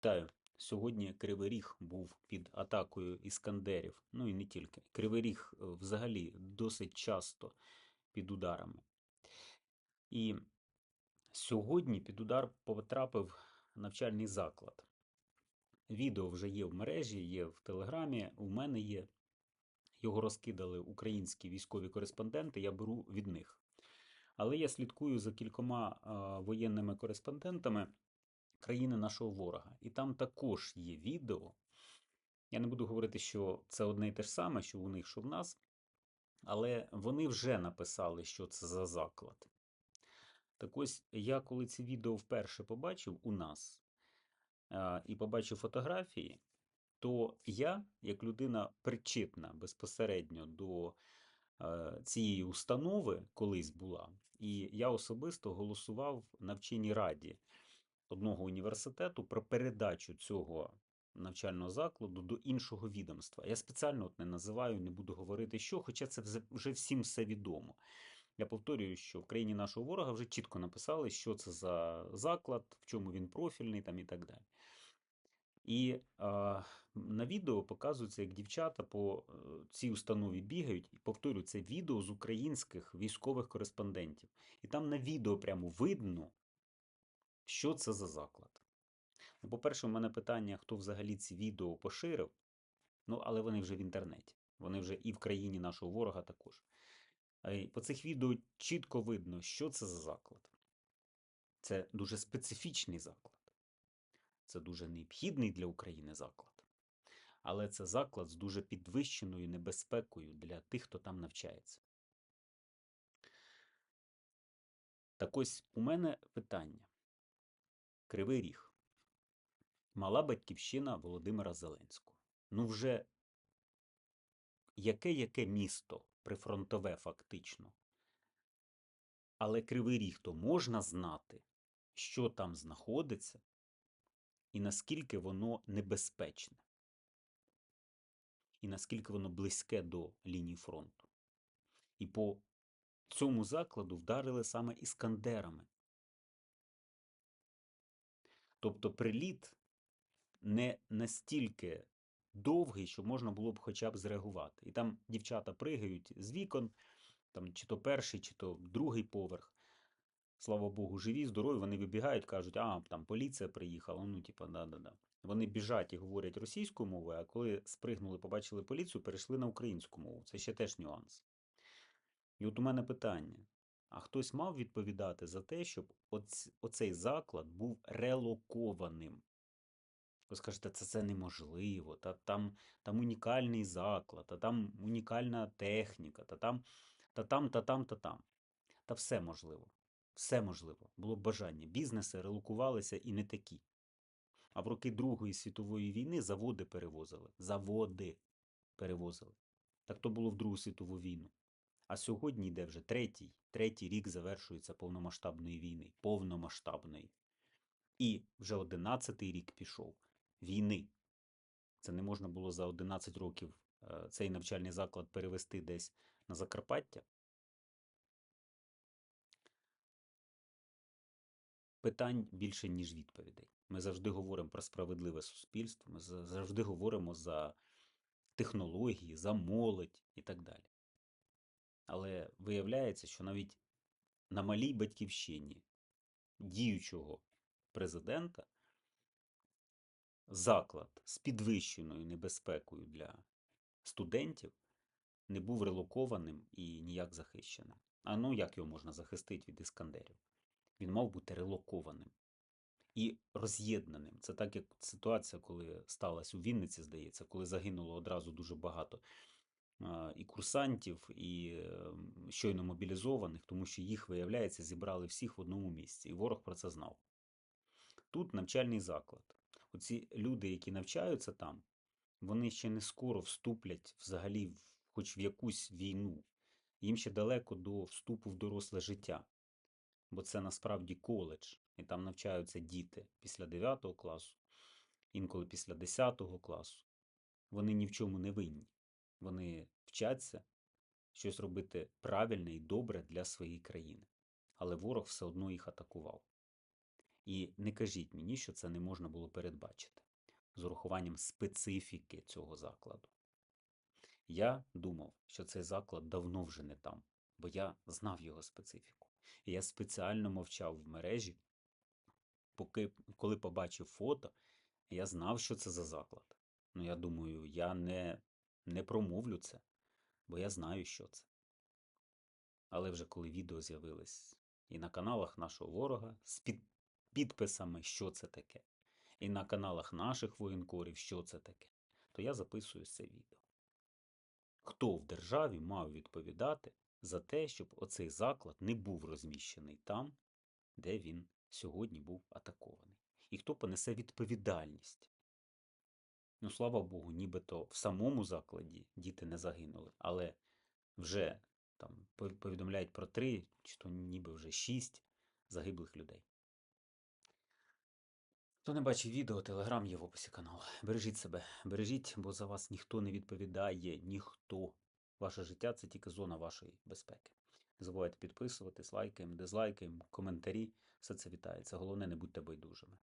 Вітаю. Сьогодні Кривий Ріг був під атакою іскандерів. Ну і не тільки. Кривий Ріг е, взагалі досить часто під ударами. І сьогодні під удар потрапив навчальний заклад. Відео вже є в мережі, є в Телеграмі, у мене є. Його розкидали українські військові кореспонденти, я беру від них. Але я слідкую за кількома а, воєнними кореспондентами країни нашого ворога. І там також є відео. Я не буду говорити, що це одне і те ж саме, що у них, що в нас. Але вони вже написали, що це за заклад. Так ось я, коли ці відео вперше побачив у нас і побачив фотографії, то я, як людина причетна безпосередньо до е, цієї установи, колись була, і я особисто голосував на вченій раді одного університету про передачу цього навчального закладу до іншого відомства. Я спеціально от не називаю, не буду говорити, що, хоча це вже- всім все відомо. Я повторюю, що в країні нашого ворога вже чітко написали, що це за заклад, в чому він профільний там і так далі. І а, на відео показується, як дівчата по е, цій установі бігають. І повторюю, це відео з українських військових кореспондентів. І там на відео прямо видно, що це за заклад. Ну, по-перше, у мене питання, хто взагалі ці відео поширив. Ну, але вони вже в інтернеті. Вони вже і в країні нашого ворога також. По цих відео чітко видно, що це за заклад. Це дуже специфічний заклад. Це дуже необхідний для України заклад. Але це заклад з дуже підвищеною небезпекою для тих, хто там навчається. Так ось у мене питання. Кривий Ріг. Мала батьківщина Володимира Зеленського. Ну, вже яке-яке місто прифронтове фактично. Але Кривий Ріг то можна знати, що там знаходиться і наскільки воно небезпечне, і наскільки воно близьке до лінії фронту. І по цьому закладу вдарили саме іскандерами. Тобто приліт не настільки довгий, що можна було б хоча б зреагувати. І там дівчата пригають з вікон, там чи то перший, чи то другий поверх. Слава Богу, живі, здорові, вони вибігають, кажуть, а там поліція приїхала. Ну, типа, да-да-да. Вони біжать і говорять російською мовою, а коли спригнули, побачили поліцію, перейшли на українську мову. Це ще теж нюанс. І от у мене питання: а хтось мав відповідати за те, щоб оцей заклад був релокованим? Ви скажете, це, це неможливо, та там, там унікальний заклад, та там унікальна техніка, та там, та там, та там, та там. Та все можливо. Все можливо. Було б бажання. Бізнеси релокувалися і не такі. А в роки Другої світової війни заводи перевозили. Заводи перевозили. Так то було в Другу світову війну. А сьогодні йде вже третій, третій рік завершується повномасштабної війни. Повномасштабної. І вже одинадцятий рік пішов війни. Це не можна було за 11 років е, цей навчальний заклад перевести десь на Закарпаття. Питань більше, ніж відповідей. Ми завжди говоримо про справедливе суспільство, ми завжди говоримо за технології, за молодь і так далі. Але виявляється, що навіть на малій батьківщині діючого президента заклад з підвищеною небезпекою для студентів не був релокованим і ніяк захищеним. А ну як його можна захистити від іскандерів? Він мав бути релокованим і роз'єднаним. Це так, як ситуація, коли сталася у Вінниці, здається, коли загинуло одразу дуже багато і курсантів, і ем, щойно мобілізованих, тому що їх, виявляється, зібрали всіх в одному місці, і ворог про це знав. Тут навчальний заклад. Оці люди, які навчаються там, вони ще не скоро вступлять взагалі хоч в якусь війну. Їм ще далеко до вступу в доросле життя. Бо це насправді коледж, і там навчаються діти після 9 класу, інколи після 10 класу. Вони ні в чому не винні. Вони вчаться щось робити правильне і добре для своєї країни. Але ворог все одно їх атакував. І не кажіть мені, що це не можна було передбачити з урахуванням специфіки цього закладу. Я думав, що цей заклад давно вже не там, бо я знав його специфіку. І я спеціально мовчав в мережі, поки коли побачив фото, я знав, що це за заклад. Ну, я думаю, я не, не промовлю це, бо я знаю, що це. Але вже коли відео з'явилось і на каналах нашого ворога з під, підписами, що це таке, і на каналах наших воєнкорів, що це таке, то я записую це відео. Хто в державі мав відповідати за те, щоб оцей заклад не був розміщений там, де він сьогодні був атакований? І хто понесе відповідальність? Ну, слава Богу, нібито в самому закладі діти не загинули, але вже там повідомляють про три, чи то ніби вже шість загиблих людей. Хто не бачив відео, телеграм є в описі каналу. Бережіть себе, бережіть, бо за вас ніхто не відповідає, ніхто. Ваше життя це тільки зона вашої безпеки. Не забувайте підписуватись, лайкаємо, дизлайкаємо, коментарі. Все це вітається. Головне, не будьте байдужими.